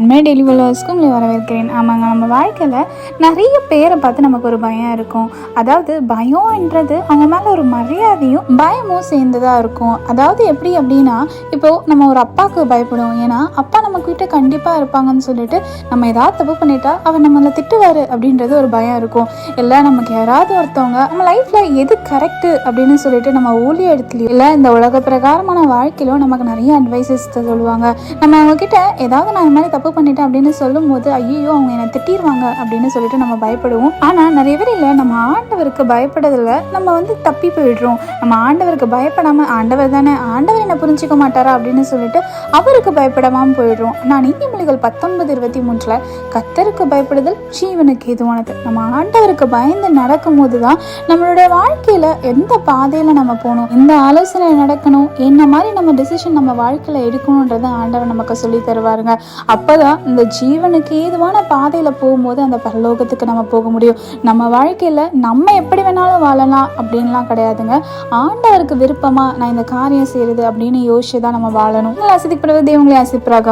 அன்பே டெலிவலர்ஸ்க்கு உங்களை வரவேற்கிறேன். ஆமாங்க நம்ம வாழ்க்கையில் நிறைய பேரை பார்த்து நமக்கு ஒரு பயம் இருக்கும். அதாவது பயம்ன்றது அவங்க மேலே ஒரு மரியாதையும் பயமும் சேர்ந்ததாக இருக்கும். அதாவது எப்படி அப்படின்னா இப்போது நம்ம ஒரு அப்பாவுக்கு பயப்படுவோம். ஏன்னா அப்பா நம்ம கிட்ட கண்டிப்பாக இருப்பாங்கன்னு சொல்லிட்டு நம்ம ஏதாவது தப்பு பண்ணிட்டா அவர் நம்மளை திட்டுவார் அப்படின்றது ஒரு பயம் இருக்கும். இல்லை நமக்கு யாராவது ஒருத்தவங்க நம்ம லைஃப்பில் எது கரெக்டு அப்படின்னு சொல்லிட்டு நம்ம ஊழிய இடத்துலையும் இல்லை இந்த உலக பிரகாரமான வாழ்க்கையிலும் நமக்கு நிறைய அட்வைசஸ் சொல்லுவாங்க. நம்ம அவங்க கிட்ட ஏதாவது நான் இந்த மாதிரி தப்பு பண்ணிட்டேன் அப்படின்னு சொல்லும்போது ஐயோ அவங்க என்னை திட்டிடுவாங்க அப்படின்னு சொல்லிட்டு நம்ம பயப்படுவோம். ஆனால் நிறைய பேர் இல்லை நம்ம ஆண்டவருக்கு பயப்படுறதுல நம்ம வந்து தப்பி போயிடுறோம். நம்ம ஆண்டவருக்கு பயப்படாமல் ஆண்டவர் தானே ஆண்டவர் என்ன புரிஞ்சுக்க மாட்டாரா அப்படின்னு சொல்லிட்டு அவருக்கு பயப்படாமல் போயிடுறோம். நான் நீதிமொழிகள் பத்தொன்பது இருபத்தி மூன்றில் கத்தருக்கு பயப்படுதல் ஜீவனுக்கு எதுவானது நம்ம ஆண்டவருக்கு பயந்து நடக்கும்போது தான் நம்மளுடைய வாழ்க்கையில் எந்த பாதையில் நம்ம போகணும்? எந்த ஆலோசனை நடக்கணும்? என்ன மாதிரி நம்ம டிசிஷன் நம்ம வாழ்க்கையில் எடுக்கணுன்றதை ஆண்டவர் நமக்கு சொல்லி தருவாருங்க. அப்பதான் இந்த ஜீவனுக்கு ஏதுவான பாதையில் போகும்போது அந்த பரலோகத்துக்கு நம்ம போக முடியும். நம்ம வாழ்க்கையில் நம்ம எப்படி வேணாலும் வாழலாம் அப்படின்லாம் கிடையாதுங்க. ஆண்டவருக்கு விருப்பமாக நான் இந்த காரியம் செய்கிறது அப்படின்னு யோசிச்சு தான் நம்ம வாழணும். உங்களை ஆசிரியப்படுவது தேவங்களை ஆசிப்பராக